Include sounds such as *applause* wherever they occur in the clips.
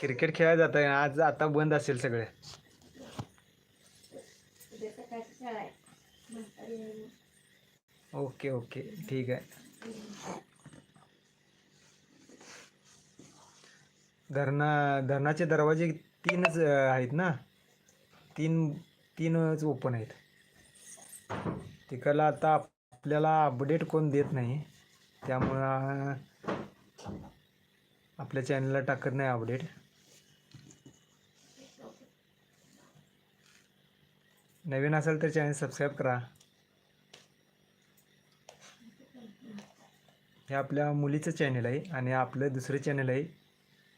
Cricket खेळायला जात आहे आज आता बंद असेल सगळे. Okay okay. ठीक आहे. धरणा धरणाचे दरवाजे तीनच आहेत ना? तीन तीनच ओपन आहेत. तिकडला आता आपल्याला अपडेट कोण देत नाही. त्यामुळं आपल्या चॅनलला टाकत नाही अपडेट नवीन असेल तर चॅनल सबस्क्राईब करा. हे आपल्या मुलीचं चॅनल आहे आणि आपलं दुसरं चॅनल आहे.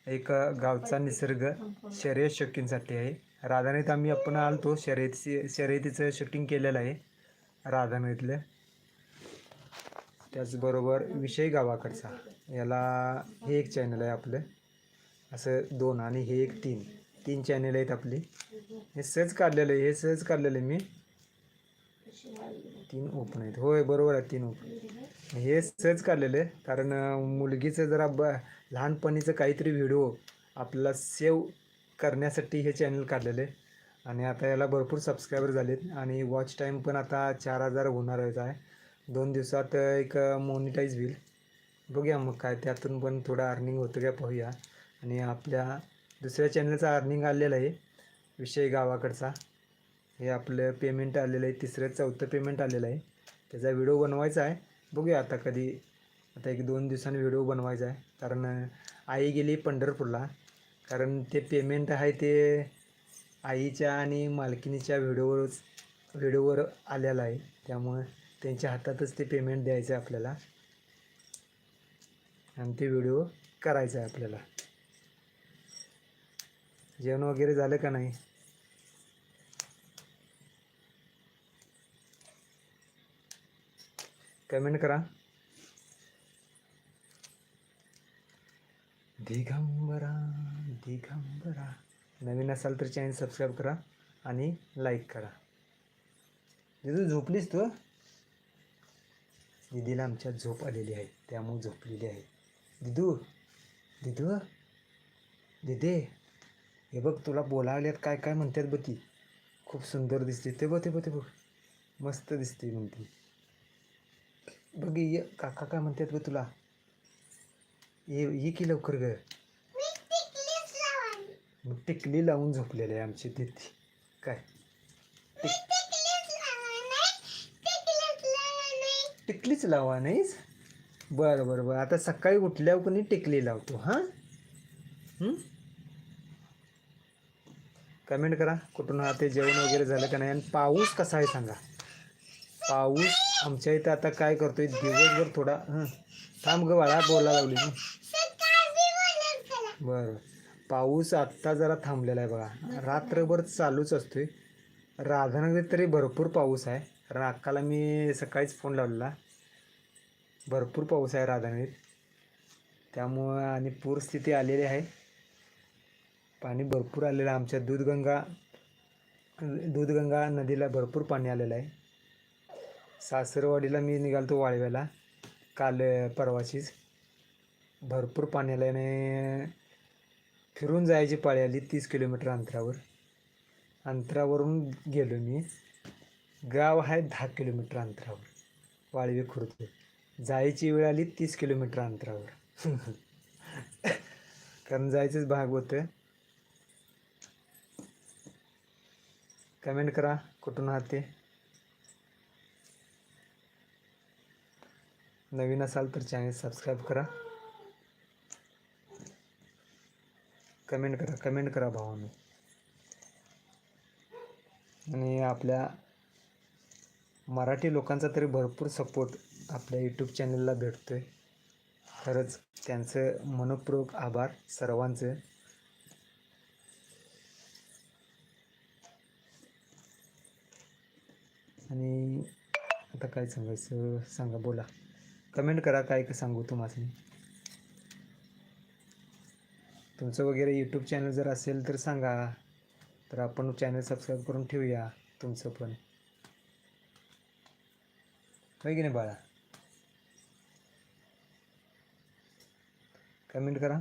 एक गावचा निसर्ग शर्यत शौकींसाठी आहे. राधानगरीत आम्ही आपण आलतो. शर्यतीची शर्यतीचं शूटिंग केलेलं आहे. राधानगरीतलं. त्याचबरोबर विषय गावाकडचा. याला हे एक चॅनल आहे आपलं. असं दोन आणि हे एक तीन. तीन चॅनल आहेत आपली. हे सहज काढलेलं आहे हे सहज काढलेलं आहे मी. तीन ओपन आहेत. होय बरोबर आहे तीन ओपन हे सहज काढलेलं आहे कारण मुलगीचं जरा ब लहानपणीचं काहीतरी व्हिडिओ आपला सेव्ह करण्यासाठी हे चॅनल काढलेलं आहे. आणि आता याला भरपूर सबस्क्रायबर झालेत. आणि वॉच टाईम पण आता चार हजार होणार आहे. दोन दिवसात एक मोनिटाईज होईल. बघूया मग काय त्यातून पण थोडं अर्निंग होतं का पाहूया. आणि आपल्या दुसऱ्या चॅनलचा अर्निंग आलेलं आहे. विषय गावाकडचा. हे आपलं पेमेंट आलेलं आहे. तिसरं चौथं पेमेंट आलेलं आहे. त्याचा व्हिडिओ बनवायचा आहे. बघूया आता कधी आता एक दोन दिवसांनी व्हिडिओ बनवायचा आहे. कारण आई गेली पंढरपूरला. कारण ते पेमेंट आहे ते आईच्या आणि मालकिनीच्या व्हिडिओवरच व्हिडिओवर आलेलं आहे. त्यामुळं त्यांच्या हातातच ते पेमेंट द्यायचं आहे आपल्याला. आणि ते व्हिडिओ करायचा आहे आपल्याला. जेवण वगैरे झालं का नाही? कमेंट करा. दिगंबरा दिगंबरा. नवीन असाल तर चॅनल सबस्क्राईब करा आणि लाईक करा. दिदू झोपलीस तू? दिदीला आमच्या झोप आलेली आहे. त्यामुळे झोपलेली आहे. दिदू दिदू? दिदे? हे बघ तुला बोलावल्यात काय काय म्हणतात बघ ती. खूप सुंदर दिसते ते बघ ते बघ ते बघ. मस्त दिसते म्हणते. बघ ये काका काय म्हणतात बघ तुला. ये ये की लवकर ग? मग टिकली लावून झोपलेले आहे आमची तिथे काय? टिकलीच लावा नाहीस? बरं बरं बरं. आता सकाळी उठल्यावर कोणी टिकली लावतो हां? कमेंट करा कुठून हा ते जेवण वगैरे झालं का नाही? आणि पाऊस कसा आहे सांगा. पाऊस आमच्या इथं आता काय करतोय? दिवसभर थोडा हं. थांब ग बाळा बोला लावली ना बरं. पाऊस आत्ता जरा थांबलेला आहे बघा. रात्रभर चालूच असतोय. राधानगरीत तरी भरपूर पाऊस आहे. राकाला मी सकाळीच फोन लावलेला. भरपूर पाऊस आहे राधानगरीत. त्यामुळं आणि पूरस्थिती आलेली आहे. पाणी भरपूर आलेलं आहे. आमच्या दूधगंगा दूधगंगा नदीला भरपूर पाणी आलेलं आहे. सासरवाडीला मी निघालतो वाळव्याला काल परवाचीच. भरपूर पाणी आलं आणि फिरून जायची पाळी आली तीस किलोमीटर अंतरावर. अंतरावरून गेलो मी. गाव आहे दहा किलोमीटर अंतरावर. वाळवी खुर्द. जायची वेळ आली तीस किलोमीटर अंतरावर. *laughs* कारण जायचंच भाग होतं. कमेंट करा कुठून आहात ते? नवीन असाल तर चॅनल सबस्क्राईब करा. कमेंट करा कमेंट करा भावांनी. आणि आपल्या मराठी लोकांचा तरी भरपूर सपोर्ट आपल्या यूट्यूब चॅनलला भेटतो आहे खरंच त्यांचं मनपूर्वक आभार सर्वांचं. आणि आता काय सांगायचं? सांगा बोला. कमेंट करा काय का सांगू तुम्हाला. तुमचं वगैरे यूट्यूब चॅनल जर असेल तर सांगा. तर आपण चॅनल सबस्क्राईब करून ठेवूया तुमचं पण. होय की नाही बाळा? कमेंट करा.